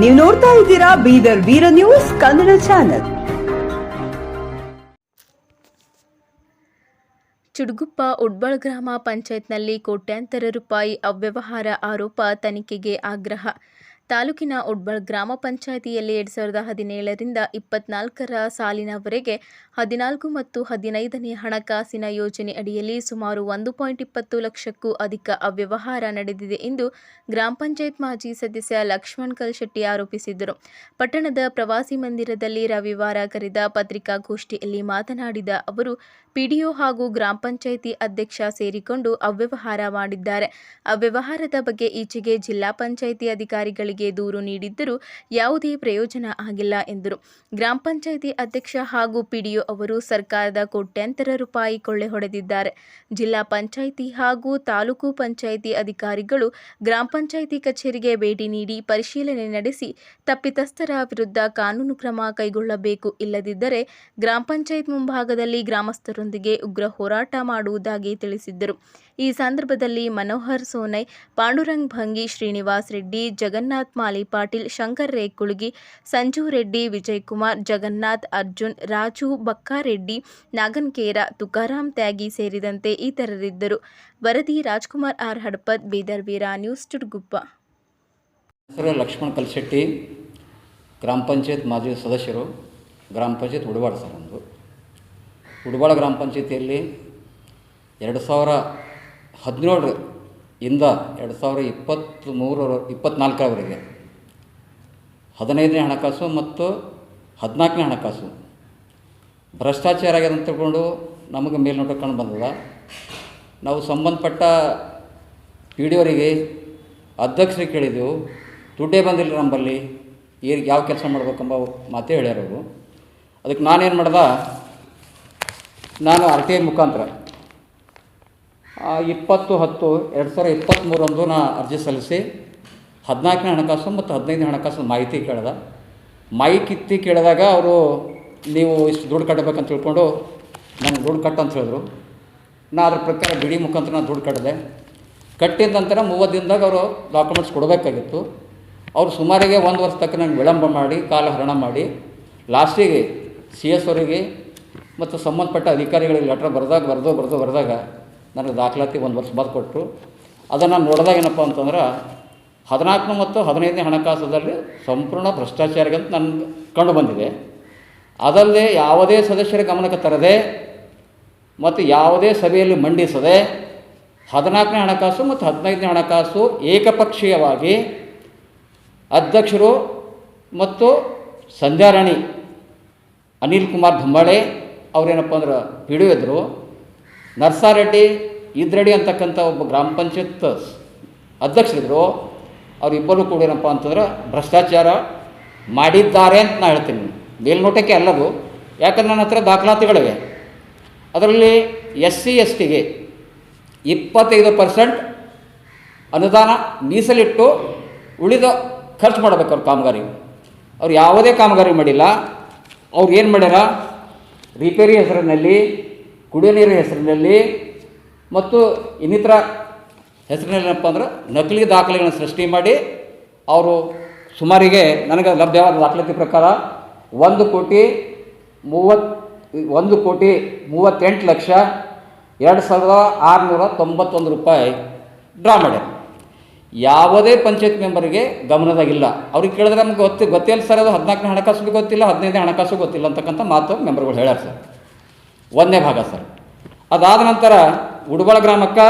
ನೀವು ನೋಡ್ತಾ ಇದ್ದೀರಾ ಬೀದರ್ ವೀರ ನ್ಯೂಸ್ ಕನ್ನಡ ಚಾನೆಲ್. ಚುಡುಗುಪ್ಪ ಉಡ್ಬಳ ಗ್ರಾಮ ಪಂಚಾಯತ್ನಲ್ಲಿ ಕೋಟ್ಯಾಂತರ ರೂಪಾಯಿ ಅವ್ಯವಹಾರ ಆರೋಪ ತನಿಖೆಗೆ ಆಗ್ರಹ. ತಾಲೂಕಿನ ಉಡ್ಬಳ್ ಗ್ರಾಮ ಪಂಚಾಯಿತಿಯಲ್ಲಿ ಎರಡ್ ಸಾವಿರದ ಹದಿನೇಳರಿಂದ ಇಪ್ಪತ್ನಾಲ್ಕರ ಸಾಲಿನವರೆಗೆ ಹದಿನಾಲ್ಕು ಮತ್ತು ಹದಿನೈದನೇ ಹಣಕಾಸಿನ ಯೋಜನೆ ಅಡಿಯಲ್ಲಿ ಸುಮಾರು ಒಂದು ಪಾಯಿಂಟ್ ಇಪ್ಪತ್ತು ಲಕ್ಷಕ್ಕೂ ಅಧಿಕ ಅವ್ಯವಹಾರ ನಡೆದಿದೆ ಎಂದು ಗ್ರಾಮ ಪಂಚಾಯತ್ ಮಾಜಿ ಸದಸ್ಯ ಲಕ್ಷ್ಮಣ್ ಕಲ್ಶೆಟ್ಟಿ ಆರೋಪಿಸಿದರು ಪಟ್ಟಣದ ಪ್ರವಾಸಿ ಮಂದಿರದಲ್ಲಿ ರವಿವಾರ ಕರೆದ ಪತ್ರಿಕಾಗೋಷ್ಠಿಯಲ್ಲಿ ಮಾತನಾಡಿದ ಅವರು ಪಿಡಿಒ ಹಾಗೂ ಗ್ರಾಮ ಪಂಚಾಯಿತಿ ಅಧ್ಯಕ್ಷ ಸೇರಿಕೊಂಡು ಅವ್ಯವಹಾರ ಮಾಡಿದ್ದಾರೆ. ಅವ್ಯವಹಾರದ ಬಗ್ಗೆ ಈಚೆಗೆ ಜಿಲ್ಲಾ ಪಂಚಾಯಿತಿ ಅಧಿಕಾರಿಗಳಿಗೆ ದೂರು ನೀಡಿದ್ದರೂ ಯಾವುದೇ ಪ್ರಯೋಜನ ಆಗಿಲ್ಲ ಎಂದರು. ಗ್ರಾಮ ಪಂಚಾಯಿತಿ ಅಧ್ಯಕ್ಷ ಹಾಗೂ ಪಿಡಿಒ ಅವರು ಸರ್ಕಾರದ ಕೋಟ್ಯಾಂತರ ರೂಪಾಯಿ ಕೊಳ್ಳೆ ಹೊಡೆದಿದ್ದಾರೆ. ಜಿಲ್ಲಾ ಪಂಚಾಯಿತಿ ಹಾಗೂ ತಾಲೂಕು ಪಂಚಾಯಿತಿ ಅಧಿಕಾರಿಗಳು ಗ್ರಾಮ ಪಂಚಾಯಿತಿ ಕಚೇರಿಗೆ ಭೇಟಿ ನೀಡಿ ಪರಿಶೀಲನೆ ನಡೆಸಿ ತಪ್ಪಿತಸ್ಥರ ವಿರುದ್ಧ ಕಾನೂನು ಕ್ರಮ ಕೈಗೊಳ್ಳಬೇಕು. ಇಲ್ಲದಿದ್ದರೆ ಗ್ರಾಮ ಪಂಚಾಯತ್ ಮುಂಭಾಗದಲ್ಲಿ ಗ್ರಾಮಸ್ಥರೊಂದಿಗೆ ಉಗ್ರ ಹೋರಾಟ ಮಾಡುವುದಾಗಿ ತಿಳಿಸಿದ್ದರು. ಈ ಸಂದರ್ಭದಲ್ಲಿ ಮನೋಹರ್ ಸೋನೈ, ಪಾಂಡುರಂಗ್ ಭಂಗಿ, ಶ್ರೀನಿವಾಸ್ ರೆಡ್ಡಿ, ಜಗನ್ನಾಥ್ ಮಾಲಿ ಪಾಟೀಲ್, ಶಂಕರ್ ರೇಕುಳ್ಗಿ, ಸಂಜು ರೆಡ್ಡಿ ವಿಜಯ್ ಕುಮಾರ್ ಜಗನ್ನಾಥ್ ಅರ್ಜುನ್, ರಾಜು ಬಕ್ಕಾರೆಡ್ಡಿ ನಾಗನ್ಕೇರ ತುಕಾರಾಮ್ ತ್ಯಾಗಿ ಸೇರಿದಂತೆ ಇತರರಿದ್ದರು. ವರದಿ ರಾಜ್ಕುಮಾರ್ ಆರ್. ಹಡಪದ್ ಬೀದರ್ ವೀರಾ, ನ್ಯೂಸ್ ಟುಡ್ಗುಪ್ಪ ಹೆಸರು ಲಕ್ಷ್ಮಣ್ ಕಲ್ಶೆಟ್ಟಿ ಗ್ರಾಮ ಪಂಚಾಯತ್ ಮಾಜಿ ಸದಸ್ಯರು, ಗ್ರಾಮ ಪಂಚಾಯತ್ ಉಡವಾಡ ಸರ್ ಒಂದು ಉಡವಾಡ ಗ್ರಾಮ ಪಂಚಾಯತಿಯಲ್ಲಿ ಎರಡು ಸಾವಿರ ಹದಿನೇಳರಿಂದ ಎರಡು ಸಾವಿರ ಇಪ್ಪತ್ತ್ಮೂರರ, ಇಪ್ಪತ್ತ್ನಾಲ್ಕರವರೆಗೆ ಹದಿನೈದನೇ ಹಣಕಾಸು ಮತ್ತು ಹದಿನಾಲ್ಕನೇ ಹಣಕಾಸು. ಭ್ರಷ್ಟಾಚಾರ ಆಗ್ಯದ ಅಂತ ತಿಳ್ಕೊಂಡು ನಮಗೆ ಮೇಲ್ನೋಟ ಕಂಡು ಬಂದದ ನಾವು ಸಂಬಂಧಪಟ್ಟ ಪಿ ಡಿ ಅವರಿಗೆ ಅಧ್ಯಕ್ಷರಿಗೆ ಕೇಳಿದೆವು. ದುಡ್ಡೇ ಬಂದಿಲ್ಲ ನಮ್ಮಲ್ಲಿ. ಏನು, ಯಾವ ಕೆಲಸ ಮಾಡ್ಬೇಕೆಂಬ ಮಾತೇ ಹೇಳ್ಯಾರವರು ಅದಕ್ಕೆ ನಾನೇನು ಮಾಡ್ದೆ ನಾನು ಆರ್ ಟಿ ಐ ಮುಖಾಂತರ ಇಪ್ಪತ್ತು ಹತ್ತು, ಎರಡು ಸಾವಿರದ ಇಪ್ಪತ್ತ್ಮೂರಂದು ನಾನು ಅರ್ಜಿ ಸಲ್ಲಿಸಿ, ಹದಿನಾಲ್ಕನೇ ಹಣಕಾಸು ಮತ್ತು ಹದಿನೈದನೇ ಹಣಕಾಸು ಮಾಹಿತಿ ಕೇಳ್ದೆ. ಮಾಹಿತಿ ಕೇಳಿದಾಗ ಅವರು, ನೀವು ಇಷ್ಟು ದುಡ್ಡು ಕಟ್ಟಬೇಕಂತ ತಿಳ್ಕೊಂಡು ನನಗೆ ದುಡ್ಡು ಕಟ್ಟು ಅಂತ ಹೇಳಿದ್ರು. ನಾನು ಅದ್ರ ಪ್ರಕಾರ ಬಿಡಿ ಮುಖಾಂತರ ನಾನು ದುಡ್ಡು ಕಟ್ಟಿದೆ ಕಟ್ಟಿದ ನಂತರ ಮೂವತ್ತು ದಿನದಾಗ ಅವರು ಡಾಕ್ಯುಮೆಂಟ್ಸ್ ಕೊಡಬೇಕಾಗಿತ್ತು. ಅವರು ಸುಮಾರಿಗೆ ಒಂದು ವರ್ಷ ತಕ್ಕ ನಂಗೆ ವಿಳಂಬ ಮಾಡಿ ಕಾಲ ಹರಣ ಮಾಡಿ ಲಾಸ್ಟಿಗೆ ಸಿ ಎಸ್ ಅವರಿಗೆ ಮತ್ತು ಸಂಬಂಧಪಟ್ಟ ಅಧಿಕಾರಿಗಳಿಗೆ ಲೆಟ್ರ್ ಬರೆದಾಗ, ಬರೆದು ಬರೆದು, ಬರೆದಾಗ ನನಗೆ ದಾಖಲಾತಿ ಒಂದು ವರ್ಷ ಬರೆದು ಕೊಟ್ಟರು ಅದನ್ನು ನೋಡಿದಾಗ ಏನಪ್ಪ ಅಂತಂದ್ರೆ ಹದಿನಾಲ್ಕು ಮತ್ತು ಹದಿನೈದನೇ ಹಣಕಾಸದಲ್ಲಿ ಸಂಪೂರ್ಣ ಭ್ರಷ್ಟಾಚಾರ ಅಂತ ನನಗೆ ಕಂಡು ಬಂದಿದೆ. ಅದಲ್ಲದೆ ಯಾವುದೇ ಸದಸ್ಯರ ಗಮನಕ್ಕೆ ತರದೆ ಮತ್ತು ಯಾವುದೇ ಸಭೆಯಲ್ಲಿ ಮಂಡಿಸದೆ ಹದಿನಾಲ್ಕನೇ ಹಣಕಾಸು ಮತ್ತು ಹದಿನೈದನೇ ಹಣಕಾಸು ಏಕಪಕ್ಷೀಯವಾಗಿ ಅಧ್ಯಕ್ಷರು ಮತ್ತು ಸಂಧ್ಯಾರಾಣಿ ಅನಿಲ್ ಕುಮಾರ್ ಧಂಬಾಳೆ ಅವರೇನಪ್ಪ ಅಂದ್ರೆ ಪಿ ಡಿ ಇದ್ದರು ನರ್ಸಾರೆಡ್ಡಿ ಇದ್ರೆಡ್ಡಿ ಅಂತಕ್ಕಂಥ ಒಬ್ಬ ಗ್ರಾಮ ಪಂಚಾಯತ್ ಅಧ್ಯಕ್ಷರಿದ್ದರು ಅವರಿಬ್ಬರು ಕೂಡ ಏನಪ್ಪ ಅಂತಂದ್ರೆ ಭ್ರಷ್ಟಾಚಾರ ಮಾಡಿದ್ದಾರೆ ಅಂತ ನಾನು ಹೇಳ್ತೀನಿ. ಮೇಲ್ನೋಟಕ್ಕೆ ಅಲ್ಲದು, ಯಾಕಂದ್ರೆ ನನ್ನ ಹತ್ರ ದಾಖಲಾತಿಗಳಿವೆ. ಅದರಲ್ಲಿ ಎಸ್ ಸಿ ಎಸ್ ಟಿಗೆ ಇಪ್ಪತ್ತೈದು ಪರ್ಸೆಂಟ್ ಅನುದಾನ ಮೀಸಲಿಟ್ಟು ಉಳಿದ ಖರ್ಚು ಮಾಡಬೇಕು ಅವ್ರ ಕಾಮಗಾರಿ. ಅವ್ರು ಯಾವುದೇ ಕಾಮಗಾರಿ ಮಾಡಿಲ್ಲ. ಅವ್ರು ಏನು ಮಾಡ್ಯಾರ? ರಿಪೇರಿ ಹೆಸರಿನಲ್ಲಿ ಕುಡಿಯೋ ನೀರಿನ ಹೆಸರಿನಲ್ಲಿ ಮತ್ತು ಇನ್ನಿತರ ಹೆಸರಿನಲ್ಲಿ ಏನಪ್ಪ ಅಂದ್ರೆ ನಕಲಿ ದಾಖಲೆಗಳನ್ನು ಸೃಷ್ಟಿ ಮಾಡಿ ಅವರು ಸುಮಾರಿಗೆ ನನಗೆ ಲಭ್ಯವಾದ ದಾಖಲಾತಿ ಪ್ರಕಾರ ಒಂದು ಕೋಟಿ ಮೂವತ್ತು ಒಂದು ಕೋಟಿ ಮೂವತ್ತೆಂಟು ಲಕ್ಷ ಎರಡು ಸಾವಿರದ ಆರುನೂರ ತೊಂಬತ್ತೊಂದು ರೂಪಾಯಿ ಡ್ರಾ ಮಾಡ್ಯಾರ. ಯಾವುದೇ ಪಂಚಾಯತ್ ಮೆಂಬರಿಗೆ ಗಮನದಾಗಿಲ್ಲ. ಅವ್ರಿಗೆ ಕೇಳಿದ್ರೆ ನಮ್ಗೆ ಗೊತ್ತಿ, ಗೊತ್ತಿಲ್ಲ ಸರ್ ಅದು ಹದಿನಾಲ್ಕನೇ ಹಣಕಾಸು ಗೊತ್ತಿಲ್ಲ, ಹದಿನೈದನೇ ಹಣಕಾಸು ಗೊತ್ತಿಲ್ಲ ಅಂತಕ್ಕಂಥ ಮಾತು ಮೆಂಬರ್ಗಳು ಹೇಳ್ಯಾರ ಸರ್. ಒಂದನೇ ಭಾಗ ಸರ್. ಅದಾದ ನಂತರ ಉಡುಬಳ ಗ್ರಾಮಕ್ಕೆ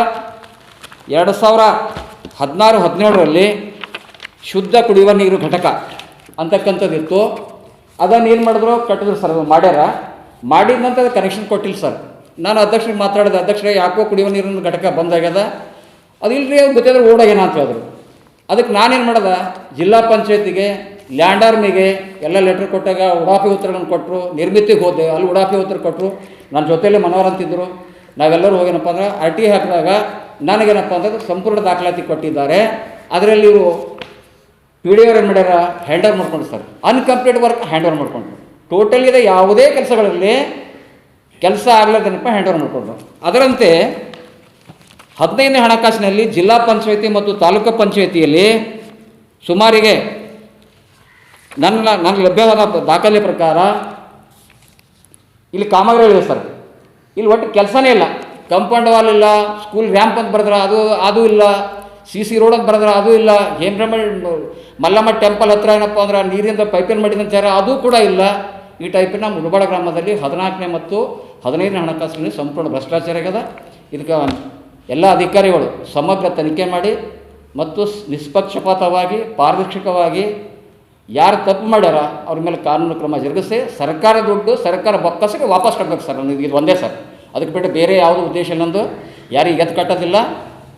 ಎರಡು ಸಾವಿರ ಹದಿನಾರು, ಹದಿನೇಳರಲ್ಲಿ ಶುದ್ಧ ಕುಡಿಯುವ ನೀರು ಘಟಕ ಅಂತಕ್ಕಂಥದ್ದಿತ್ತು ಅದನ್ನು ಏನು ಮಾಡಿದ್ರು? ಕಟ್ಟಿದ್ರು ಸರ್, ಅದು ಮಾಡ್ಯಾರ. ಮಾಡಿದ ನಂತರ ಕನೆಕ್ಷನ್ ಕೊಟ್ಟಿಲ್ಲ ಸರ್. ನಾನು ಅಧ್ಯಕ್ಷರಿಗೆ ಮಾತಾಡಿದೆ, ಅಧ್ಯಕ್ಷರೇ, ಯಾಕೋ ಕುಡಿಯುವ ನೀರಿನ ಘಟಕ ಬಂದಾಗ್ಯದ ಅದು ಇಲ್ಲರಿ ಅವ್ರು ಗೊತ್ತಿದ್ರೆ ಓಡೋಗ್ಯಾನ ಅಂತ ಹೇಳಿದ್ರು. ಅದಕ್ಕೆ ನಾನೇನು ಮಾಡ್ದೆ, ಜಿಲ್ಲಾ ಪಂಚಾಯತಿಗೆ ಲ್ಯಾಂಡರ್ಮಿಗೆ ಎಲ್ಲ ಲೆಟ್ರ್ ಕೊಟ್ಟಾಗ ಉಡಾಫಿ ಉತ್ತರಗಳನ್ನು ಕೊಟ್ಟರು ನಿರ್ಮಿತಿಗೆ ಹೋದೆ, ಅಲ್ಲಿ ಉಡಾಫಿ ಉತ್ತರ ಕೊಟ್ಟರು ನನ್ನ ಜೊತೆಯಲ್ಲಿ ಮನೋಹರ್ ಅಂತಿದ್ದರು ನಾವೆಲ್ಲರೂ ಹೋಗೇನಪ್ಪ ಅಂದ್ರೆ ಆರ್ ಟಿ ಹಾಕಿದಾಗ ನನಗೇನಪ್ಪ ಅಂದ್ರೆ ಸಂಪೂರ್ಣ ದಾಖಲಾತಿ ಕೊಟ್ಟಿದ್ದಾರೆ. ಅದರಲ್ಲಿ ಇವರು ಪಿ ಡಿ ಏನು ಮಾಡ್ಯಾರ? ಹ್ಯಾಂಡ್ ಓವರ್ ಮಾಡ್ಕೊಂಡು sir. Incomplete work hand over ಮಾಡ್ಕೊಂಡ್ರು. ಟೋಟಲ್ ಇದೆ ಯಾವುದೇ ಕೆಲಸಗಳಲ್ಲಿ ಕೆಲಸ ಆಗ್ಲಾರ್ದೇನಪ್ಪ ಹ್ಯಾಂಡ್ ಓವರ್ ಮಾಡಿಕೊಂಡ್ರು. ಅದರಂತೆ ಹದಿನೈದನೇ ಹಣಕಾಸಿನಲ್ಲಿ ಜಿಲ್ಲಾ ಪಂಚಾಯತಿ ಮತ್ತು ತಾಲೂಕು ಪಂಚಾಯತಿಯಲ್ಲಿ ಸುಮಾರಿಗೆ ನನ್ನ ನನಗೆ ಲಭ್ಯವಾದ ದಾಖಲೆ ಪ್ರಕಾರ ಇಲ್ಲಿ ಕಾಮಗಾರಿಗಳಿವೆ ಸರ್. ಇಲ್ಲಿ ಒಟ್ಟು ಕೆಲಸನೇ ಇಲ್ಲ. ಕಂಪೌಂಡ್ ವಾಲ್ ಇಲ್ಲ, ಸ್ಕೂಲ್ ರ್ಯಾಂಪ್ ಅಂತ ಬರೆದ್ರೆ ಅದು ಅದು ಇಲ್ಲ, ಸಿ ಸಿ ರೋಡ್ ಅಂತ ಬರೆದ್ರೆ ಅದು ಇಲ್ಲ, ಹೇಮ್ರಮ್ಮ ಮಲ್ಲಮ್ಮ ಟೆಂಪಲ್ ಹತ್ರ ಏನಪ್ಪ ಅಂದ್ರೆ ನೀರಿಂದ ಪೈಪೇನ್ ಮಾಡಿದಂತಾರೆ ಅದು ಕೂಡ ಇಲ್ಲ. ಈ ಟೈಪಿನ ಮುಳಬಾಳ ಗ್ರಾಮದಲ್ಲಿ ಹದಿನಾಲ್ಕನೇ ಮತ್ತು ಹದಿನೈದನೇ ಹಣಕಾಸಿನಲ್ಲಿ ಸಂಪೂರ್ಣ ಭ್ರಷ್ಟಾಚಾರ ಆಗ್ಯದ. ಇದಕ್ಕೆ ಎಲ್ಲ ಅಧಿಕಾರಿಗಳು ಸಮಗ್ರ ತನಿಖೆ ಮಾಡಿ ಮತ್ತು ನಿಷ್ಪಕ್ಷಪಾತವಾಗಿ, ಪಾರದರ್ಶಕವಾಗಿ ಯಾರು ತಪ್ಪು ಮಾಡ್ಯಾರ ಅವ್ರ ಮೇಲೆ ಕಾನೂನು ಕ್ರಮ ಜರುಗಿಸಿ ಸರ್ಕಾರ ದುಡ್ಡು ಸರ್ಕಾರ ಬೊಕ್ಕಸಿಗೆ ವಾಪಸ್ ಕೊಡ್ಬೇಕು ಸರ್ ನನಗೆ. ಇದು ಒಂದೇ ಸರ್. ಅದಕ್ಕೆ ಬಿಟ್ಟು ಬೇರೆ ಯಾವುದೋ ಉದ್ದೇಶ ನಂದು ಯಾರಿಗೆ ಎದ್ದು ಕಟ್ಟೋದಿಲ್ಲ.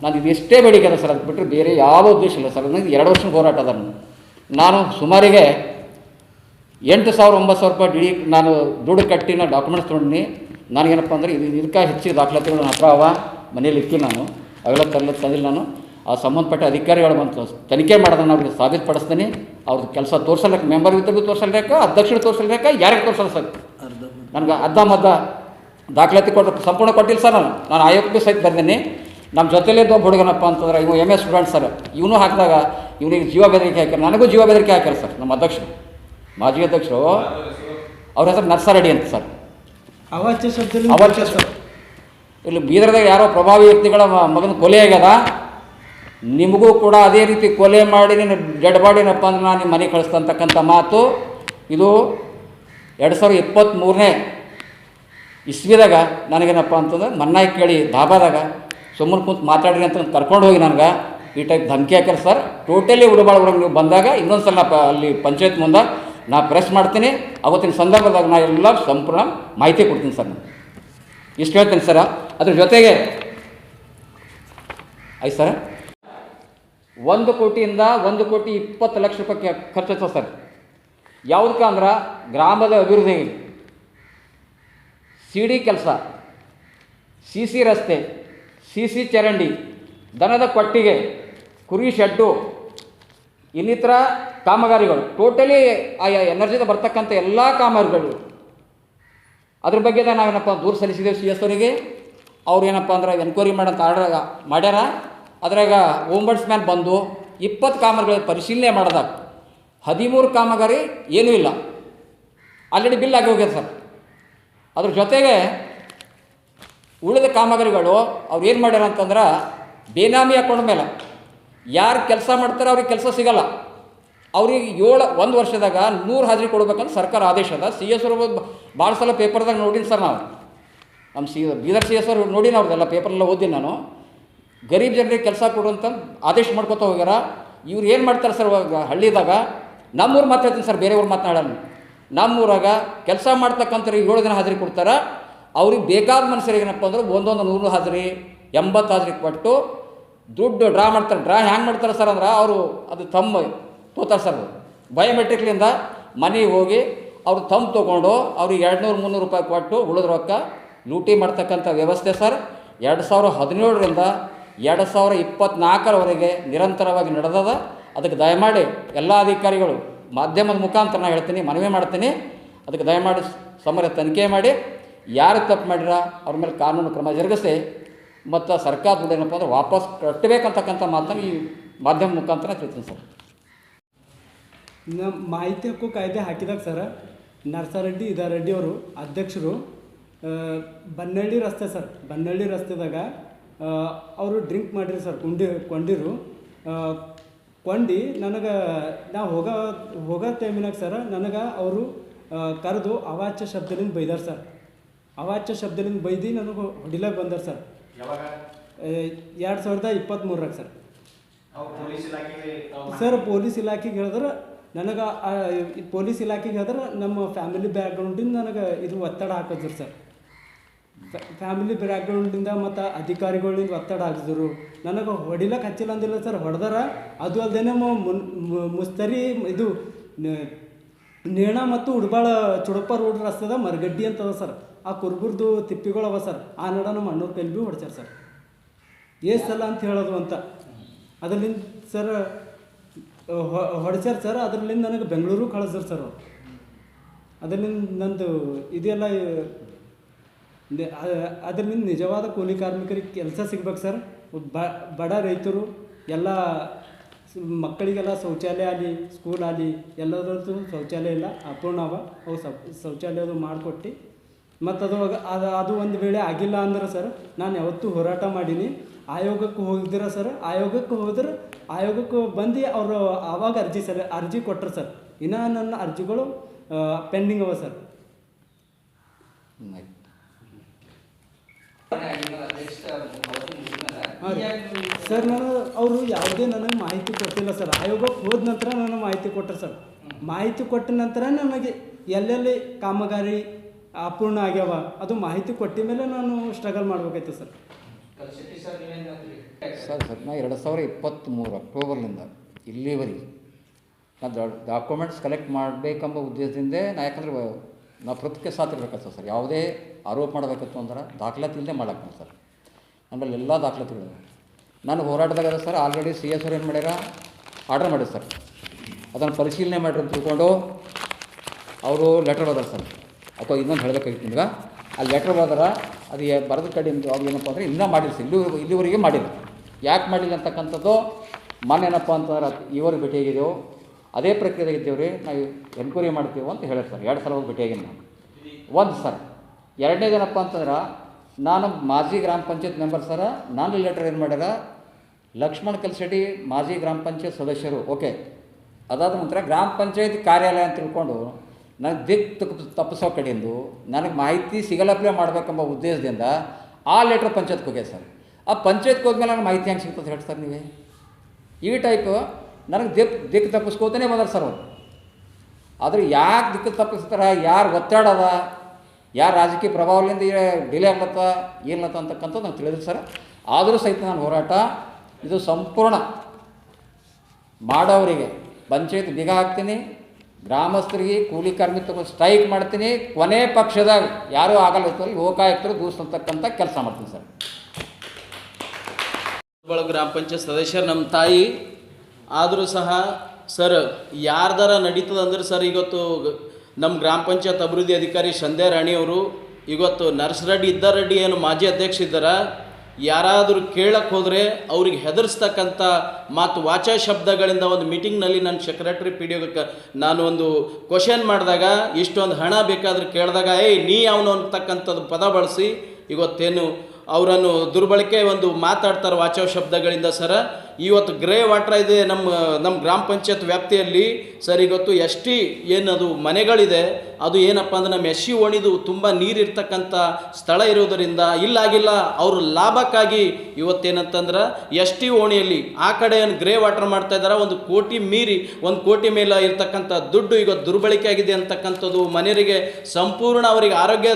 ನಾನು ಇದು ಬೇಡಿಕೆ ಅದ ಸರ್ ಅದಕ್ಕೆ ಬಿಟ್ಟರೆ ಬೇರೆ ಯಾವ ಉದ್ದೇಶ ಇಲ್ಲ ಸರ್. ನನಗೆ ಎರಡು ವರ್ಷ ಹೋರಾಟ ಅದ ನಾನು. ಸುಮಾರಿಗೆ ಎಂಟು ಸಾವಿರ ಒಂಬತ್ತು ಸಾವಿರ ರೂಪಾಯಿ ಡಿ ನಾನು ದುಡ್ಡು ಕಟ್ಟಿನ ಡಾಕ್ಯುಮೆಂಟ್ಸ್ ತೊಗೊಂಡಿನಿ. ನನಗೇನಪ್ಪ ಅಂದರೆ ಇದು ಇದಕ್ಕೆ ಹೆಚ್ಚಿಗೆ ದಾಖಲಾತಿಗಳು ನನ್ನ ಹತ್ರ ಅವ. ಮನೇಲಿ ಇರ್ತೀನಿ ನಾನು. ಅವೆಲ್ಲ ತರಲ ತಂದಿಲ್ಲ ನಾನು. ಆ ಸಂಬಂಧಪಟ್ಟ ಅಧಿಕಾರಿಗಳು ಬಂತು ತನಿಖೆ ಮಾಡೋದನ್ನು ಅವ್ರಿಗೆ ಸಾಬೀತುಪಡಿಸ್ತೀನಿ. ಅವ್ರದ್ದು ಕೆಲಸ ತೋರಿಸಲಿಕ್ಕೆ ಮೆಂಬರ್ ಇದ್ದರೂ ತೋರಿಸಲ್ಬೇಕ ಅಧ್ಯಕ್ಷರು ತೋರಿಸಲ್ಬೇಕಾ ಯಾರಿಗೆ ತೋರಿಸಲ್ಲ ಸರ್? ನನಗೆ ಅರ್ಧ ಮದ್ದ ದಾಖಲಾತಿ ಕೊಟ್ಟು ಸಂಪೂರ್ಣ ಕೊಟ್ಟಿಲ್ಲ ಸರ್ ನಾನು. ನಾನು ಆಯೋಗಕ್ಕೂ ಸಹಿತ ಬಂದೀನಿ. ನಮ್ಮ ಜೊತೆಲಿದ್ದ ಒಬ್ಬ ಹುಡುಗನಪ್ಪ ಅಂತಂದ್ರೆ ಇವು ಎಂ ಎಸ್ ಸ್ಟೂಡೆಂಟ್ ಸರ್. ಇವನು ಹಾಕಿದಾಗ ಇವನಿಗೆ ಜೀವ ಬೆದರಿಕೆ ಹಾಕ್ಯಾರ. ನನಗೂ ಜೀವ ಬೆದರಿಕೆ ಹಾಕ್ಯಾರ ಸರ್ ನಮ್ಮ ಅಧ್ಯಕ್ಷರು. ಮಾಜಿ ಅಧ್ಯಕ್ಷರು. ಅವ್ರ ಹೆಸರು ನರ್ಸರಡಿ ಅಂತ ಸರ್. ಅವಾಚ್ಯ ಸರ್ ಅವಾಚ್ಯ ಸರ್. ಇಲ್ಲಿ ಬೀದರ್ದಾಗ ಯಾರೋ ಪ್ರಭಾವಿ ವ್ಯಕ್ತಿಗಳ ಮಗನ ಕೊಲೆ ಆಗ್ಯದ. ನಿಮಗೂ ಕೂಡ ಅದೇ ರೀತಿ ಕೊಲೆ ಮಾಡಿ ನೀನು ಡೆಡ್ ಬಾಡಿನಪ್ಪ ಅಂದ್ರೆ ನಾನು ನಿಮ್ಮ ಮನೆ ಕಳಿಸ್ತಂತಕ್ಕಂಥ ಮಾತು. ಇದು ಎರಡು ಸಾವಿರದ ಇಪ್ಪತ್ತ್ಮೂರನೇ ಇಸ್ವಿದಾಗ ನನಗೇನಪ್ಪ ಅಂತಂದ್ರೆ ಮನ್ನಾಯಿ ಕೇಳಿ ಧಾಬಾದಾಗ ಸುಮ್ಮನೆ ಕುಂತು ಮಾತಾಡ್ರಿ ಅಂತ ಕರ್ಕೊಂಡು ಹೋಗಿ ನನಗೆ. ಈ ಟೈಪ್ ಧಮಕಿ ಹಾಕ್ಯಾರ ಸರ್ ಟೋಟಲಿ ಉಡಬಾಳ ನೀವು ಬಂದಾಗ ಇನ್ನೊಂದು ಸಲ ನಾ ಪ- ಅಲ್ಲಿ ಪಂಚಾಯತ್ ಮುಂದೆ ನಾ ಪ್ರೆಸ್ ಮಾಡ್ತೀನಿ. ಅವತ್ತಿನ ಸಂದರ್ಭದಾಗ ನಾ ಎಲ್ಲ ಸಂಪೂರ್ಣ ಮಾಹಿತಿ ಕೊಡ್ತೀನಿ ಸರ್ ನಾನು ಇಷ್ಟು ಹೇಳ್ತೀನಿ ಸರ ಅದ್ರ ಜೊತೆಗೆ ಆಯ್ತು ಸರ್ ಒಂದು ಕೋಟಿಯಿಂದ ಒಂದು ಕೋಟಿ ಇಪ್ಪತ್ತು ಲಕ್ಷ ರೂಪಾಯಿ ಖರ್ಚು ಸರ್. ಯಾವುದಕ್ಕೆ ಅಂದ್ರೆ ಗ್ರಾಮದ ಅಭಿವೃದ್ಧಿ ಸಿ ಡಿ ಕೆಲಸ, ಸಿ ಸಿ ರಸ್ತೆ, ಸಿ ಸಿ ಚರಂಡಿ, ದನದ ಕೊಟ್ಟಿಗೆ, ಕುರಿ ಶೆಡ್ಡು, ಇನ್ನಿತರ ಕಾಮಗಾರಿಗಳು. ಟೋಟಲಿ ಆ ಎನರ್ಜಿದ ಬರ್ತಕ್ಕಂಥ ಎಲ್ಲ ಕಾಮಗಾರಿಗಳು. ಅದ್ರ ಬಗ್ಗೆ ನಾವೇನಪ್ಪ ದೂರ ಸಲ್ಲಿಸಿದ್ದೇವೆ ಸಿ ಎಸ್ ಅವರಿಗೆ? ಅವ್ರು ಏನಪ್ಪ ಅಂದ್ರೆ ಎನ್ಕ್ವೈರಿ ಮಾಡಂತ ಆರ್ಡ್ರಾಗ ಮಾಡ್ಯಾರ? ಅದ್ರಾಗ ಓಂಬಡ್ಸ್ ಮ್ಯಾನ್ ಬಂದು ಇಪ್ಪತ್ತು ಕಾಮಗಾರಿ ಪರಿಶೀಲನೆ ಮಾಡಿದಾಗ, ಹದಿಮೂರು ಕಾಮಗಾರಿ ಏನೂ ಇಲ್ಲ. ಆಲ್ರೆಡಿ ಬಿಲ್ ಆಗಿ ಹೋಗ್ಯದ ಸರ್. ಅದ್ರ ಜೊತೆಗೆ ಉಳಿದ ಕಾಮಗಾರಿಗಳು ಅವ್ರು ಏನು ಮಾಡ್ಯಾರ ಅಂತಂದ್ರೆ, ಬೇನಾಮಿ ಅಕೌಂಟ್ ಮೇಲೆ ಯಾರು ಕೆಲಸ ಮಾಡ್ತಾರೋ ಅವ್ರಿಗೆ ಕೆಲಸ ಸಿಗಲ್ಲ. ಅವ್ರಿಗೆ ಏಳು, ಒಂದು ವರ್ಷದಾಗ ನೂರು ಹಾಜರಿ ಕೊಡ್ಬೇಕಂತ ಸರ್ಕಾರ ಆದೇಶ ಅದ. ಸಿ ಎಸ್ ಭಾಳ ಸಲ ಪೇಪರ್ದಾಗ ನೋಡಿನಿ ಸರ್ ನಾವು. ನಮ್ಮ ಸಿ ಬೀದರ್ ಸಿ ಎಸ್ ಅವ್ರು ನಾವು ಅವ್ರದ್ದೆಲ್ಲ ಪೇಪರೆಲ್ಲ ಓದಿ ನಾನು. ಗರೀಬ್ ಜನರಿಗೆ ಕೆಲಸ ಕೊಡು ಅಂತ ಆದೇಶ ಮಾಡ್ಕೊತ ಹೋಗ್ಯಾರ. ಇವ್ರು ಏನು ಮಾಡ್ತಾರೆ ಸರ್ ಹಳ್ಳಿದಾಗ? ನಮ್ಮೂರು ಮಾತಾಡ್ತೀನಿ ಸರ್, ಬೇರೆಯವ್ರು ಮಾತನಾಡೋಣ ನಮ್ಮೂರಾಗ ಕೆಲಸ ಮಾಡ್ತಕ್ಕಂಥವ್ರಿಗೆ ಏಳು ದಿನ ಹಾಜರಿ ಕೊಡ್ತಾರೆ. ಅವ್ರಿಗೆ ಬೇಕಾದ ಮನುಷ್ಯರಿಗೆ ಏನಪ್ಪ ಅಂದ್ರೆ ಒಂದೊಂದು ನೂರು ಹಾಜರಿ, ಎಂಬತ್ತು ಹಾಜರಿ ಕೊಟ್ಟು ದುಡ್ಡು ಡ್ರಾ ಮಾಡ್ತಾರೆ. ಡ್ರಾ ಹ್ಯಾಂಗೆ ಮಾಡ್ತಾರೆ ಸರ್ ಅಂದ್ರೆ ಅವರು ಅದು ತಮ್ಮ ತೋತಾರೆ ಸರ್ ಬಯೋಮೆಟ್ರಿಕ್ಲಿಂದ ಮನೆಗೆ ಹೋಗಿ ಅವ್ರು ತಮ್ಮ ತೊಗೊಂಡು ಅವ್ರಿಗೆ ಎರಡು ನೂರು ಮುನ್ನೂರು ರೂಪಾಯಿ ಕೊಟ್ಟು ಉಳಿದ ರೊಕ್ಕ ಲೂಟಿ ಮಾಡ್ತಕ್ಕಂಥ ವ್ಯವಸ್ಥೆ ಸರ್. ಎರಡು ಸಾವಿರ ಹದಿನೇಳರಿಂದ ಎರಡು ಸಾವಿರ ಇಪ್ಪತ್ತ್ನಾಲ್ಕರವರೆಗೆ ನಿರಂತರವಾಗಿ ನಡೆದದ. ಅದಕ್ಕೆ ದಯಮಾಡಿ ಎಲ್ಲ ಅಧಿಕಾರಿಗಳು ಮಾಧ್ಯಮದ ಮುಖಾಂತರ ನಾನು ಹೇಳ್ತೀನಿ, ಮನವಿ ಮಾಡ್ತೀನಿ. ಅದಕ್ಕೆ ದಯಮಾಡಿ ಸಮರ ತನಿಖೆ ಮಾಡಿ. ಯಾರು ತಪ್ಪು ಮಾಡಿರ ಅವ್ರ ಮೇಲೆ ಕಾನೂನು ಕ್ರಮ ಜರುಗಿಸಿ. ಮತ್ತು ಸರ್ಕಾರದಿಂದ ಏನಪ್ಪ ಅಂದ್ರೆ ವಾಪಸ್ ಕಟ್ಟಬೇಕಂತಕ್ಕಂಥ ಮಾತನ್ನು ಈ ಮಾಧ್ಯಮ ಮುಖಾಂತರ ತಿಳ್ತೀನಿ ಸರ್. ನಮ್ಮ ಮಾಹಿತಿ ಹಕ್ಕು ಕಾಯ್ದೆ ಹಾಕಿದಾಗ ಸರ್, ನರಸರೆಡ್ಡಿ, ಇದಾರೆಡ್ಡಿ ಅವರು ಅಧ್ಯಕ್ಷರು ಬನ್ನಳ್ಳಿ ರಸ್ತೆ ಸರ್. ಬನ್ನಳ್ಳಿ ರಸ್ತೆದಾಗ ಅವರು ಡ್ರಿಂಕ್ ಮಾಡಿರಿ ಸರ್ ಕುಂಡಿ ಕೊಂಡಿರು. ಕೊಂಡು ನನಗೆ ನಾ ಹೋಗೋ ಹೋಗೋ ಟೈಮಿನಾಗ ಸರ್ ನನಗೆ ಅವರು ಕರೆದು ಅವಾಚ್ಯ ಶಬ್ದದಿಂದ ಬೈದಾರ ಸರ್. ಅವಾಚ್ಯ ಶಬ್ದದಿಂದ ಬೈದು ನನಗೆ ಹೊಡಿಲಾಗ ಬಂದರು ಸರ್. ಎರಡು ಸಾವಿರದ ಇಪ್ಪತ್ತ್ಮೂರಾಗ ಸರ್. ಸರ್ ಪೊಲೀಸ್ ಇಲಾಖೆಗೆ ಹೇಳಿದ್ರೆ ನನಗೆ ಪೊಲೀಸ್ ಇಲಾಖೆಗೆ ಹೇಳಿದ್ರೆ ನಮ್ಮ ಫ್ಯಾಮಿಲಿ ಬ್ಯಾಕ್ಗ್ರೌಂಡಿಂದ ನನಗೆ ಇದು ಒತ್ತಡ ಹಾಕಿದ್ರು ಸರ್. ಫ್ಯಾಮಿಲಿ ಬ್ಯಾಕ್ಗ್ರೌಂಡಿಂದ ಮತ್ತು ಅಧಿಕಾರಿಗಳಿಂದ ಒತ್ತಡ ಹಾಕಿದ್ರು ನನಗೆ ಹೊಡಿಲಕ್ಕೆ ಹಚ್ಚಿಲ್ಲ ಅಂದಿಲ್ಲ ಸರ್, ಹೊಡೆದಾರ. ಅದು ಅಲ್ಲದೆ ಮುಸ್ತರಿ ಇದು ನೇಣ ಮತ್ತು ಉಡ್ಬಾಳ ಚುಡಪ್ಪ ರೋಡ್ ರಸ್ತದ ಮರಗಡ್ಡಿ ಅಂತದ ಸರ್. ಆ ಕುರ್ಬುರ್ದು ತಿಪ್ಪಿಗಳವ ಸರ್. ಆ ನಡ ನಮ್ಮ ಅಣ್ಣವ್ರ ಕೈಲಿ ಭೀ ಹೊಡ್ಸ್ಯಾರ ಸರ್. ಏಸ್ ಸಲ ಅಂತ ಹೇಳೋದು ಅಂತ. ಅದರಿಂದ ಸರ್ ಹೊಡ್ಸ್ಯಾರ ಸರ್. ಅದರಲ್ಲಿಂದ ನನಗೆ ಬೆಂಗಳೂರು ಕಳಿಸ್ರು ಸರ್ ಅದರಿಂದ ನಂದು ಇದೆಲ್ಲ ಅದರಿಂದ ನಿಜವಾದ ಕೂಲಿ ಕಾರ್ಮಿಕರಿಗೆ ಕೆಲಸ ಸಿಗ್ಬೇಕು ಸರ್. ಬಡ ರೈತರು, ಎಲ್ಲ ಮಕ್ಕಳಿಗೆಲ್ಲ ಶೌಚಾಲಯ ಆಗಲಿ ಸ್ಕೂಲ್ ಆಗಲಿ ಎಲ್ಲದರದ್ದು ಶೌಚಾಲಯ ಇಲ್ಲ ಅಪೂರ್ಣ ಅವ ಅವು ಶೌಚಾಲಯದು ಮಾಡಿಕೊಟ್ಟು. ಮತ್ತು ಅದು ಅದು ಅದು ಒಂದು ವೇಳೆ ಆಗಿಲ್ಲ ಅಂದ್ರೆ ಸರ್, ನಾನು ಯಾವತ್ತೂ ಹೋರಾಟ ಮಾಡೀನಿ. ಆಯೋಗಕ್ಕೆ ಹೋಗಿದ್ದೀರ ಸರ್, ಆಯೋಗಕ್ಕೆ ಹೋದ್ರೆ ಆಯೋಗಕ್ಕೆ ಬಂದು ಅವರು ಆವಾಗ ಅರ್ಜಿ ಸರ್, ಅರ್ಜಿ ಕೊಟ್ಟರು ಸರ್. ಇನ್ನೂ ನನ್ನ ಅರ್ಜಿಗಳು ಪೆಂಡಿಂಗ್ ಅವ ಸರ್. ಸರ್ ನಾನು ಅವರು ಯಾವುದೇ ನನಗೆ ಮಾಹಿತಿ ಕೊಟ್ಟಿಲ್ಲ ಸರ್. ಆಯೋಗಕ್ಕೆ ಹೋದ ನಂತರ ನನಗೆ ಮಾಹಿತಿ ಕೊಟ್ಟರು ಸರ್. ಮಾಹಿತಿ ಕೊಟ್ಟ ನಂತರ ನನಗೆ ಎಲ್ಲೆಲ್ಲಿ ಕಾಮಗಾರಿ ಅಪೂರ್ಣ ಆಗ್ಯಾವ ಅದು ಮಾಹಿತಿ ಕೊಟ್ಟ ಮೇಲೆ ನಾನು ಸ್ಟ್ರಗಲ್ ಮಾಡಬೇಕಾಯ್ತು ಸರ್. ಸರ್ ಸರ್ ನಾ ಎರಡು ಸಾವಿರ ಇಪ್ಪತ್ತ್ಮೂರು ಅಕ್ಟೋಬರ್ನಿಂದ ಇಲ್ಲಿವರೆಗೆ ನಾನು ಡಾಕ್ಯುಮೆಂಟ್ಸ್ ಕಲೆಕ್ಟ್ ಮಾಡಬೇಕೆಂಬ ಉದ್ದೇಶದಿಂದ ನಾ ಯಾಕಂದ್ರೆ ವ- ಪ್ರತಿಕೆ ಸಾಥ್ ಸರ್. ಯಾವುದೇ ಆರೋಪ ಮಾಡಬೇಕಿತ್ತು ಅಂದ್ರೆ ದಾಖಲಾತಿ ಇಲ್ಲದೆ ಮಾಡಕ್ಕೆ ಸರ್. ನಮ್ಮಲ್ಲಿ ಎಲ್ಲ ದಾಖಲಾತಿಗಳು ನಾನು ಹೋರಾಟದಾಗ ಅದ ಸರ್, ಆಲ್ರೆಡಿ ಸಿ ಎಸ್ ಅವ್ರು ಏನು ಮಾಡ್ಯಾರ? ಆರ್ಡರ್ ಮಾಡಿದ್ರು ಸರ್. ಅದನ್ನು ಪರಿಶೀಲನೆ ಮಾಡಿರಿ ಅಂತ ತಿಳ್ಕೊಂಡು ಅವರು ಲೆಟರ್ ಬದಾರ ಸರ್. ಅಥವಾ ಇನ್ನೊಂದು ಹೇಳಬೇಕಾಗಿತ್ತು ನಿಮ್ಗೆ. ಆ ಲೆಟ್ರ್ ಬರೋದ್ರ ಅದು ಬರೆದ ಕಡೆಯಿಂದ ಅವ್ರು ಏನಪ್ಪ ಅಂದರೆ ಇನ್ನೂ ಮಾಡಿಲ್ಲ ಸರ್. ಇಲ್ಲಿ ಇಲ್ಲಿವರೆಗೆ ಮಾಡಿಲ್ಲ. ಯಾಕೆ ಮಾಡಿಲ್ಲ ಅಂತಕ್ಕಂಥದ್ದು ಮೊನ್ನೆ ಏನಪ್ಪ ಅಂತಂದ್ರೆ ಇವರು ಭೇಟಿಯಾಗಿದ್ದೆವು ಅದೇ ಪ್ರಕ್ರಿಯೆದಾಗ ಇದ್ದೇವೆ ರೀ ನಾವು ಎನ್ಕ್ವೈರಿ ಮಾಡ್ತೀವಿ ಅಂತ ಹೇಳಿ ಸರ್ ಎರಡು ಸಲ ಹೋಗಿ ಭೇಟಿಯಾಗಿ ನಾನು. ಒಂದು ಸರ್ ಎರಡನೇದೇನಪ್ಪ ಅಂತಂದ್ರೆ, ನಾನು ಮಾಜಿ ಗ್ರಾಮ ಪಂಚಾಯತ್ ಮೆಂಬರ್ ಸರ, ನಾನು ಲೆಟರ್ ಏನು ಮಾಡ್ಯಾರ? ಲಕ್ಷ್ಮಣ ಕಲ್ಸೆಟ್ಟಿ ಮಾಜಿ ಗ್ರಾಮ ಪಂಚಾಯತ್ ಸದಸ್ಯರು. ಓಕೆ. ಅದಾದ ನಂತರ ಗ್ರಾಮ ಪಂಚಾಯತ್ ಕಾರ್ಯಾಲಯ ಅಂತ ತಿಳ್ಕೊಂಡು, ನನಗೆ ದಿಕ್ ತಪ್ಪ ತಪ್ಪಿಸೋ ಕಡೆಯಿಂದ ನನಗೆ ಮಾಹಿತಿ ಸಿಗಲಪ್ಲೆ ಮಾಡಬೇಕೆಂಬ ಉದ್ದೇಶದಿಂದ ಆ ಲೆಟ್ರ್ ಪಂಚಾಯತ್ಗೆ ಹೋಗ್ಯಾರ ಸರ್. ಆ ಪಂಚಾಯತ್ಗೆ ಹೋದ್ಮೇಲೆ ನನಗೆ ಮಾಹಿತಿ ಹೆಂಗೆ ಸಿಗ್ತದೆ ಹೇಳಿ ಸರ್ ನೀವೇ? ಈ ಟೈಪ್ ನನಗೆ ದಿಕ್ ದಿಕ್ಕು ತಪ್ಪಿಸ್ಕೋತಾನೆ ಬಂದ್ರೆ ಸರ್ ಅವರು ಆದರೆ ಯಾಕೆ ದಿಕ್ಕು ತಪ್ಪಿಸ್ತಾರ? ಯಾರು ಒತ್ತಾಡದ ಯಾರು ರಾಜಕೀಯ ಪ್ರಭಾವದಿಂದ ಡಿಲೇ ಆಗ್ಲತ್ತ? ಏನ್ಲತ್ತ ಅಂತಕ್ಕಂಥದ್ದು ನಂಗೆ ತಿಳಿದ್ರು ಸರ್. ಆದರೂ ಸಹಿತ ನಾನು ಹೋರಾಟ ಇದು ಸಂಪೂರ್ಣ ಮಾಡೋವರಿಗೆ ಪಂಚಾಯತ್ ಬಿಗ ಹಾಕ್ತೀನಿ. ಗ್ರಾಮಸ್ಥರಿಗೆ ಕೂಲಿ ಕಾರ್ಮಿಕರು ಸ್ಟ್ರೈಕ್ ಮಾಡ್ತೀನಿ. ಕೊನೆ ಪಕ್ಷದಾಗ ಯಾರೂ ಆಗಲ್ಲ ಇರ್ತಾರೆ ಲೋಕಾಯುಕ್ತರು ದೂಸ್ತಕ್ಕಂಥ ಕೆಲಸ ಮಾಡ್ತೀನಿ ಸರ್. ಗ್ರಾಮ ಪಂಚಾಯತ್ ಸದಸ್ಯರು ನಮ್ಮ ತಾಯಿ ಆದರೂ ಸಹ, ಸರ್, ಯಾರ್ದಾರ ನಡೀತದೆ ಅಂದ್ರೆ ಸರ್, ಇವತ್ತು ನಮ್ಮ ಗ್ರಾಮ ಪಂಚಾಯತ್ ಅಭಿವೃದ್ಧಿ ಅಧಿಕಾರಿ ಸಂಧ್ಯಾ ರಾಣಿಯವರು ಇವತ್ತು ನರ್ಸ್ ರೆಡ್ಡಿ ಇದ್ದ ರೆಡ್ಡಿ ಏನು ಮಾಜಿ ಅಧ್ಯಕ್ಷ ಇದ್ದಾರ? ಯಾರಾದರೂ ಕೇಳಕ್ಕೆ ಹೋದರೆ ಅವ್ರಿಗೆ ಹೆದರ್ಸ್ತಕ್ಕಂಥ ಮಾತು ವಾಚ ಶಬ್ದಗಳಿಂದ ಒಂದು ಮೀಟಿಂಗ್ನಲ್ಲಿ ನನ್ನ ಸೆಕ್ರೆಟ್ರಿ ಪಿ ಡಿ ನಾನು ಒಂದು ಕ್ವಶನ್ ಮಾಡಿದಾಗ, ಇಷ್ಟೊಂದು ಹಣ ಬೇಕಾದ್ರೆ ಕೇಳಿದಾಗ, ಏಯ್, ನೀ ಅವನು ಅಂತಕ್ಕಂಥದ್ದು ಪದ ಬಳಸಿ, ಇವತ್ತೇನು ಅವರನ್ನು ದುರ್ಬಳಕೆ ಒಂದು ಮಾತಾಡ್ತಾರೆ ವಾಚ ಶಬ್ದಗಳಿಂದ ಸರ? ಇವತ್ತು ಗ್ರೇ ವಾಟರ್ ಇದೆ ನಮ್ಮ ನಮ್ಮ ಗ್ರಾಮ ಪಂಚಾಯತ್ ವ್ಯಾಪ್ತಿಯಲ್ಲಿ. ಸರ್ ಇವತ್ತು ಎಸ್ ಏನದು, ಮನೆಗಳಿದೆ. ಅದು ಏನಪ್ಪ ಅಂದ್ರೆ ನಮ್ಮ ಎಸ್ ಸಿ ಒಣಿದು ತುಂಬ ನೀರಿರ್ತಕ್ಕಂಥ ಸ್ಥಳ ಇರೋದರಿಂದ ಇಲ್ಲಾಗಿಲ್ಲ ಅವರು ಲಾಭಕ್ಕಾಗಿ ಇವತ್ತೇನಂತಂದ್ರೆ ಎಸ್ ಟಿ ಓಣಿಯಲ್ಲಿ ಆ ಕಡೆ ಏನು ಗ್ರೇ ವಾಟರ್ ಮಾಡ್ತಾ ಇದ್ದಾರೆ. ಒಂದು ಕೋಟಿ ಮೀರಿ, ಒಂದು ಕೋಟಿ ಮೇಲೆ ಇರ್ತಕ್ಕಂಥ ದುಡ್ಡು ಈಗ ದುರ್ಬಳಕೆ ಆಗಿದೆ ಅಂತಕ್ಕಂಥದ್ದು ಮನೆಯವರಿಗೆ ಸಂಪೂರ್ಣ ಅವರಿಗೆ ಆರೋಗ್ಯ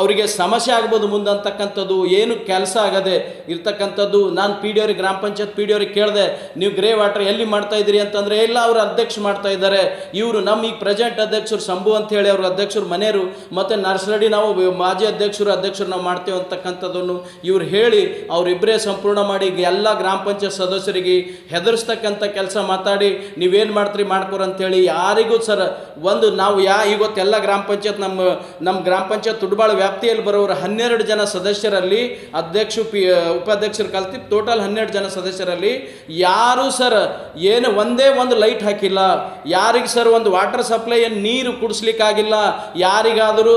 ಅವರಿಗೆ ಸಮಸ್ಯೆ ಆಗ್ಬೋದು ಮುಂದೆ ಅಂತಕ್ಕಂಥದ್ದು, ಏನು ಕೆಲಸ ಆಗದೆ ಇರ್ತಕ್ಕಂಥದ್ದು. ನಾನು ಪಿ ಡಿ ಅವ್ರಿಗೆ ಗ್ರಾಮ ಪಂಚಾಯತ್ ಪಿ ಡಿ ಅವ್ರಿಗೆ ಕೇಳಿದೆ, ನೀವು ಗ್ರೇ ವಾಟರ್ ಎಲ್ಲಿ ಮಾಡ್ತಾ ಇದ್ದೀರಿ? ಅಂತಂದರೆ, ಎಲ್ಲ ಅವರು ಅಧ್ಯಕ್ಷ ಮಾಡ್ತಾ ಇದ್ದಾರೆ. ಇವರು ನಮ್ಮ ಈಗ ಪ್ರೆಸೆಂಟ್ ಅಧ್ಯಕ್ಷರು ಶಂಭು ಅಂತ ಹೇಳಿ ಅವ್ರ ಅಧ್ಯಕ್ಷರು ಮನೆಯರು ಮತ್ತು ನರ್ಸರಡಿ ನಾವು ಮಾಜಿ ಅಧ್ಯಕ್ಷರು ಅಧ್ಯಕ್ಷರು ನಾವು ಮಾಡ್ತೇವೆ ಅಂತಕ್ಕಂಥದ್ದನ್ನು ಇವ್ರು ಹೇಳಿ ಅವರಿಬ್ಬರೇ ಸಂಪೂರ್ಣ ಮಾಡಿ ಎಲ್ಲ ಗ್ರಾಮ ಪಂಚಾಯತ್ ಸದಸ್ಯರಿಗೆ ಹೆದರ್ಸ್ತಕ್ಕಂಥ ಕೆಲಸ ಮಾತಾಡಿ, ನೀವೇನು ಮಾಡ್ತೀರಿ, ಮಾಡ್ಕೊರಿ ಅಂತೇಳಿ ಯಾರಿಗೂ ಸರ್, ಒಂದು ನಾವು ಯಾ, ಇವತ್ತೆಲ್ಲ ಗ್ರಾಮ ಪಂಚಾಯತ್ ನಮ್ಮ ನಮ್ಮ ಗ್ರಾಮ ಪಂಚಾಯತ್ ತುಡ್ಬಾಳ ವ್ಯಾಪ್ತಿಯಲ್ಲಿ ಬರೋರು ಹನ್ನೆರಡು ಜನ ಸದಸ್ಯರಲ್ಲಿ ಅಧ್ಯಕ್ಷ ಪಿ ಉಪಾಧ್ಯಕ್ಷರು ಕಲ್ತಿ ಟೋಟಲ್ ಹನ್ನೆರಡು ಜನ ಸದಸ್ಯರಲ್ಲಿ ಯಾರು ಸರ್ ಏನು ಒಂದೇ ಒಂದು ಲೈಟ್ ಹಾಕಿಲ್ಲ, ಯಾರಿಗೆ ಸರ್ ಒಂದು ವಾಟರ್ ಸಪ್ಲೈ ಏನು ನೀರು ಕುಡಿಸ್ಲಿಕ್ಕಾಗಿಲ್ಲ, ಯಾರಿಗಾದರೂ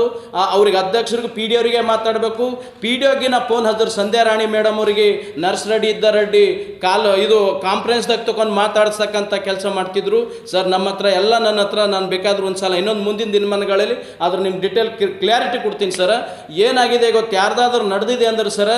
ಅವ್ರಿಗೆ ಅಧ್ಯಕ್ಷರಿಗೆ ಪಿ ಡಿ ಅವರಿಗೆ ಮಾತಾಡಬೇಕು. ಪಿ ಡಿ ಒಗೆ ನಾ ಫೋನ್ ಹಚ್ಚಿದ್ರು ಸಂಧ್ಯಾ ರಾಣಿ ಮೇಡಮ್ ಅವರಿಗೆ ನರ್ಸ್ ರೆಡ್ಡಿ ಇದ್ದ ರೆಡ್ಡಿ ಕಾಲ್, ಇದು ಕಾನ್ಫರೆನ್ಸ್ದಾಗ ತಗೊಂಡು ಮಾತಾಡ್ಸಕ್ಕಂಥ ಕೆಲಸ ಮಾಡ್ತಿದ್ರು. ಸರ್ ನಮ್ಮ ಹತ್ರ ಎಲ್ಲ ನನ್ನ ಹತ್ರ ನಾನು ಬೇಕಾದ್ರೂ ಒಂದು ಸಲ ಇನ್ನೊಂದು ಮುಂದಿನ ದಿನಮಾನಗಳಲ್ಲಿ ಅದ್ರ ನಿಮ್ಮ ಡಿಟೇಲ್ ಕ್ಲಾರಿಟಿ ಕೊಡ್ತೀನಿ ಸರ್, ಏನಾಗಿದೆ ಗೊತ್ತು, ಯಾರ್ದಾದ್ರೂ ನಡೆದಿದೆ ಅಂದ್ರೆ ಸರ,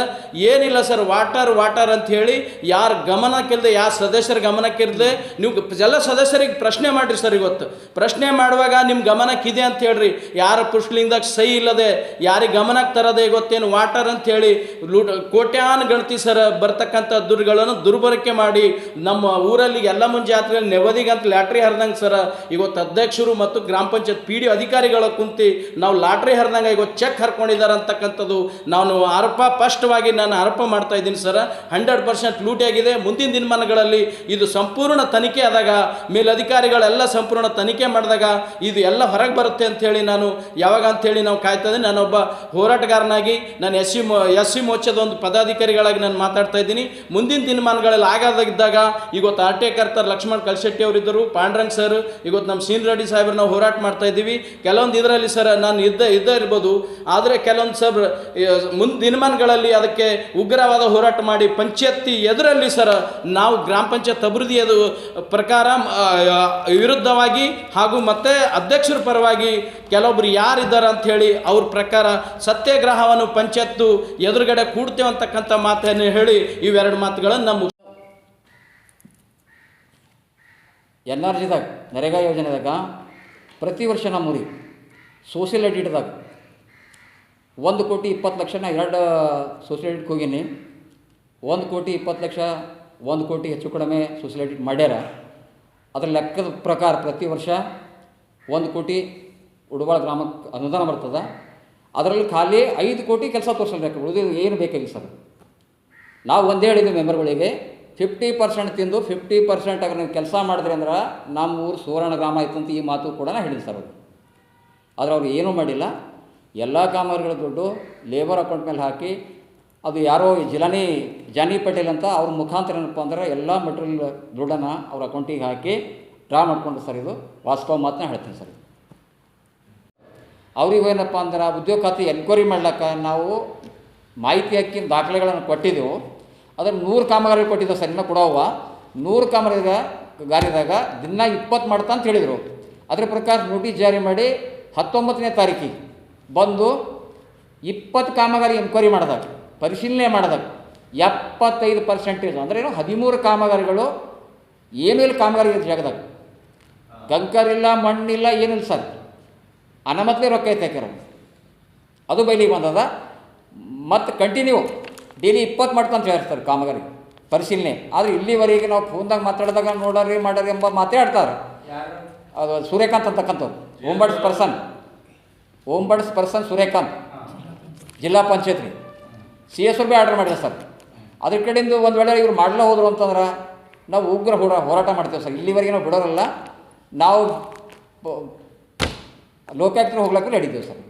ಏನಿಲ್ಲ ಸರ್, ವಾಟರ್ ವಾಟರ್ ಅಂತ ಹೇಳಿ, ಯಾರು ಗಮನಕ್ಕಿಲ್ಲದೆ ಯಾರು ಸದಸ್ಯರ ಗಮನಕ್ಕಿರದೆ ನೀವು ಎಲ್ಲ ಸದಸ್ಯರಿಗೆ ಪ್ರಶ್ನೆ ಮಾಡಿರಿ ಸರ್ ಇವತ್ತು. ಪ್ರಶ್ನೆ ಮಾಡುವಾಗ ನಿಮ್ಮ ಗಮನಕ್ಕಿದೆ ಅಂತ ಹೇಳ್ರಿ. ಯಾರ ಪುಷ್ಲಿಂಗದಾಗ ಸೈ ಇಲ್ಲದೆ, ಯಾರಿಗೆ ಗಮನಕ್ಕೆ ತರದೆ ಗೊತ್ತೇನು, ವಾಟರ್ ಅಂತ ಹೇಳಿ, ಲೂಟ, ಕೋಟ್ಯಾನ್ ಗಣತಿ ಸರ್ ಬರ್ತಕ್ಕಂಥ ದುರ್ಗಳನ್ನು ದುರ್ಬಳಕೆ ಮಾಡಿ, ನಮ್ಮ ಊರಲ್ಲಿ ಎಲ್ಲ ಮುಂಜೆ ಜಾತ್ರೆಯಲ್ಲಿ ನೆವದಿಗಂತ ಲ್ಯಾಟ್ರಿ ಹರಿದಂಗೆ ಸರ, ಇವತ್ತು ಅಧ್ಯಕ್ಷರು ಮತ್ತು ಗ್ರಾಮ ಪಂಚಾಯತ್ ಪಿ ಡಿ ಅಧಿಕಾರಿಗಳ ಕುಂತಿ, ನಾವು ಲಾಟ್ರಿ ಹರಿದಂಗೆ ಇವತ್ತು ಚೆಕ್ ಚೆಕ್ ಕರ್ಕೊಂಡಿದ್ದಾರೆ ಅಂತಕ್ಕಂಥದ್ದು? ನಾನು ಆರೋಪ ಸ್ಪಷ್ಟವಾಗಿ ನಾನು ಆರೋಪ ಮಾಡ್ತಾ ಇದ್ದೀನಿ ಸರ್. Hundred percent ಲೂಟಿಯಾಗಿದೆ. ಮುಂದಿನ ದಿನಮಾನಗಳಲ್ಲಿ ಇದು ಸಂಪೂರ್ಣ ತನಿಖೆ ಆದಾಗ, ಮೇಲಧಿಕಾರಿಗಳೆಲ್ಲ ಸಂಪೂರ್ಣ ತನಿಖೆ ಮಾಡಿದಾಗ ಇದು ಎಲ್ಲ ಹೊರಗೆ ಬರುತ್ತೆ ಅಂಥೇಳಿ ನಾನು ಯಾವಾಗ ಅಂಥೇಳಿ ನಾವು ಕಾಯ್ತಾ ಇದ್ದೀನಿ. ನಾನೊಬ್ಬ ಹೋರಾಟಗಾರನಾಗಿ, ನಾನು ಎಸ್ ಸಿ ಮೋ, ಎಸ್ ಸಿ ಮೋರ್ಚಾದ ಒಂದು ಪದಾಧಿಕಾರಿಗಳಾಗಿ ನಾನು ಮಾತಾಡ್ತಾ ಇದ್ದೀನಿ. ಮುಂದಿನ ದಿನಮಾನಗಳಲ್ಲಿ ಆಗದಾಗಿದ್ದಾಗ, ಇವತ್ತು ಆರ್ ಟಿ ಕರ್ತಾರೆ ಲಕ್ಷ್ಮಣ್ ಕಲ್ಶೆಟ್ಟಿ ಅವರಿದ್ದರು, ಪಾಂಡ್ರಂಗ್ ಸರ್, ಇವತ್ತು ನಮ್ಮ ಸೀನ್ ರೆಡ್ಡಿ ಸಾಹೇಬ್ರು ನಾವು ಹೋರಾಟ ಮಾಡ್ತಾ ಇದ್ದೀವಿ. ಕೆಲವೊಂದು ಇದರಲ್ಲಿ ಸರ್, ನಾನು ಇದ್ದ, ಇದ್ದೇ ಇರ್ಬೋದು. ಆದರೆ ಕೆಲವೊಂದು ಸರ್ ಮುಂದಿನಮಾನಗಳಲ್ಲಿ ಅದಕ್ಕೆ ಉಗ್ರವಾದ ಹೋರಾಟ ಮಾಡಿ ಪಂಚಾಯತಿ ಎದುರಲ್ಲಿ ಸರ್, ನಾವು ಗ್ರಾಮ ಪಂಚಾಯತ್ ಅಭಿವೃದ್ಧಿಯದು ಪ್ರಕಾರ ವಿರುದ್ಧವಾಗಿ ಹಾಗೂ ಮತ್ತೆ ಅಧ್ಯಕ್ಷರ ಪರವಾಗಿ ಕೆಲವೊಬ್ರು ಯಾರಿದ್ದಾರೆ ಅಂತ ಹೇಳಿ ಅವ್ರ ಪ್ರಕಾರ ಸತ್ಯಾಗ್ರಹವನ್ನು ಪಂಚಾಯತ್ತು ಎದುರುಗಡೆ ಕೂಡ್ತೇವೆ ಅಂತಕ್ಕಂಥ ಮಾತನ್ನು ಹೇಳಿ ಇವೆರಡು ಮಾತುಗಳನ್ನು ನಮ್ಮ ಎನ್ ಆರ್ ಜಿದಾಗ, ನರೇಗಾ ಯೋಜನೆದಾಗ ಪ್ರತಿ ವರ್ಷ ನಮ್ಮೂರಿ ಸೋಷಿಯಲ್ ಎಡಿಟ್ದಾಗ ಒಂದು ಕೋಟಿ ಇಪ್ಪತ್ತು ಲಕ್ಷನ ಎರಡು ಸೊಸೈಟಿಗೆ ಹೋಗೀನಿ. ಒಂದು ಕೋಟಿ ಇಪ್ಪತ್ತು ಲಕ್ಷ, ಒಂದು ಕೋಟಿ ಹೆಚ್ಚು ಕಡಿಮೆ ಸೊಸೈಟಿ ಮಾಡ್ಯಾರ. ಅದರ ಲೆಕ್ಕದ ಪ್ರಕಾರ ಪ್ರತಿ ವರ್ಷ ಒಂದು ಕೋಟಿ ಉಡುಬಾಳ ಗ್ರಾಮಕ್ಕೆ ಅನುದಾನ ಬರ್ತದೆ. ಅದರಲ್ಲಿ ಖಾಲಿ ಐದು ಕೋಟಿ ಕೆಲಸ ತೋರಿಸಬೇಕು ಉಳಿದು ಏನು ಬೇಕಾಗಿ ಸರ್. ನಾವು ಒಂದೇ ಹೇಳಿದ್ವಿ ಮೆಂಬರ್ಗಳಿಗೆ ಫಿಫ್ಟಿ ಪರ್ಸೆಂಟ್ ತಿಂದು ಫಿಫ್ಟಿ ಪರ್ಸೆಂಟ್ ಅದ್ರ ಕೆಲಸ ಮಾಡಿದ್ರೆ ಅಂದ್ರೆ ನಮ್ಮ ಊರು ಸುವರ್ಣ ಗ್ರಾಮ ಆಯ್ತು ಅಂತ ಈ ಮಾತು ಕೂಡ ಹೇಳಿದೆ ಸರ್ ಅವರು. ಆದರೆ ಅವ್ರು ಏನೂ ಮಾಡಿಲ್ಲ. ಎಲ್ಲ ಕಾಮಗಾರಿಗಳ ದುಡ್ಡು ಲೇಬರ್ ಅಕೌಂಟ್ ಮೇಲೆ ಹಾಕಿ ಅದು ಯಾರೋ ಜಿಲಾನಿ ಜಾನಿ ಪಟೇಲ್ ಅಂತ ಅವ್ರ ಮುಖಾಂತರ ಏನಪ್ಪ ಅಂದ್ರೆ ಎಲ್ಲ ಮೆಟೀರಿಯಲ್ ದುಡ್ಡನ್ನು ಅವ್ರ ಅಕೌಂಟಿಗೆ ಹಾಕಿ ಡ್ರಾ ಮಾಡಿಕೊಂಡು ಸರ್ ಇದು. ವಾಸ್ತವ ಮಾತನ್ನ ಹೇಳ್ತೀನಿ ಸರ್ ಅವ್ರಿಗೆ ಏನಪ್ಪ ಅಂದ್ರೆ ಉದ್ಯೋಗ ಖಾತೆ ಎನ್ಕ್ವೈರಿ ಮಾಡ್ಲಿಕ್ಕೆ ನಾವು ಮಾಹಿತಿ ಹಾಕಿ ದಾಖಲೆಗಳನ್ನು ಕೊಟ್ಟಿದ್ದೆವು ಅದನ್ನು ನೂರು ಕಾಮಗಾರಿ ಕೊಟ್ಟಿದ್ದೆವು ಸರ್, ಇನ್ನೂ ಕೊಡೋವ. ನೂರು ಕಾಮಗಾರಿಗ ಗಾರಿದಾಗ ದಿನ ಇಪ್ಪತ್ತು ಮಾಡ್ತಾ ಅಂತ ಹೇಳಿದರು. ಅದ್ರ ಪ್ರಕಾರ ನೋಟಿಸ್ ಜಾರಿ ಮಾಡಿ ಹತ್ತೊಂಬತ್ತನೇ ತಾರೀಕಿಗೆ ಬಂದು ಇಪ್ಪತ್ತು ಕಾಮಗಾರಿ ಎನ್ಕ್ವೈರಿ ಮಾಡಿದಾಗ ಪರಿಶೀಲನೆ ಮಾಡಿದಾಗ ಎಪ್ಪತ್ತೈದು ಪರ್ಸೆಂಟೇಜ್ ಅಂದರೆ ಏನು? ಹದಿಮೂರು ಕಾಮಗಾರಿಗಳು ಏನೂ ಇಲ್ಲ ಕಾಮಗಾರಿ ಇದೆ ಜಾಗದಾಗ? ಕಂಕರ್ ಇಲ್ಲ ಮಣ್ಣಿಲ್ಲ ಏನಿಲ್ಲ ಸರ್. ಅನಮತ್ತೆ ರೊಕ್ಕ ಐತೆ ಅದು ಬೈಲಿಗೆ ಬಂದದ. ಮತ್ತು ಕಂಟಿನ್ಯೂ ಡೈಲಿ ಇಪ್ಪತ್ತು ಮಾಡ್ಕೊಂತ ಹೇಳ್ತಾರೆ ಕಾಮಗಾರಿ. ಪರಿಶೀಲನೆ. ಆದರೆ ಇಲ್ಲಿವರೆಗೆ ನಾವು ಫೋನ್ದಾಗ ಮಾತಾಡಿದಾಗ ನೋಡೋರಿ ಮಾಡೋರಿ ಎಂಬ ಮಾತೇ ಆಡ್ತಾರೆ. ಅದು ಸೂರ್ಯಕಾಂತ್ ಅಂತಕ್ಕಂಥವ್ರು. Ombudsperson ombudsperson Suryakant, Zilla panchayat ರೀ ಸಿ ಎಸ್ ಬಿ ಆರ್ಡರ್ ಮಾಡಿದೆ ಸರ್. ಅದ್ರ ಕಡೆಯಿಂದ ಒಂದು ವೇಳೆ ಇವ್ರು ಮಾಡಲ್ಲ ಹೋದ್ರು ಅಂತಂದ್ರೆ ನಾವು ಉಗ್ರ ಹೋರಾ, ಹೋರಾಟ ಮಾಡ್ತೇವೆ ಸರ್. ಇಲ್ಲಿವರೆಗೆ ನಾವು ಬಿಡೋರಲ್ಲ, ನಾವು ಲೋಕಾಯುಕ್ತರು ಹೋಗ್ಲಕ್ಕೂ ನಡೀತೀವಿ ಸರ್.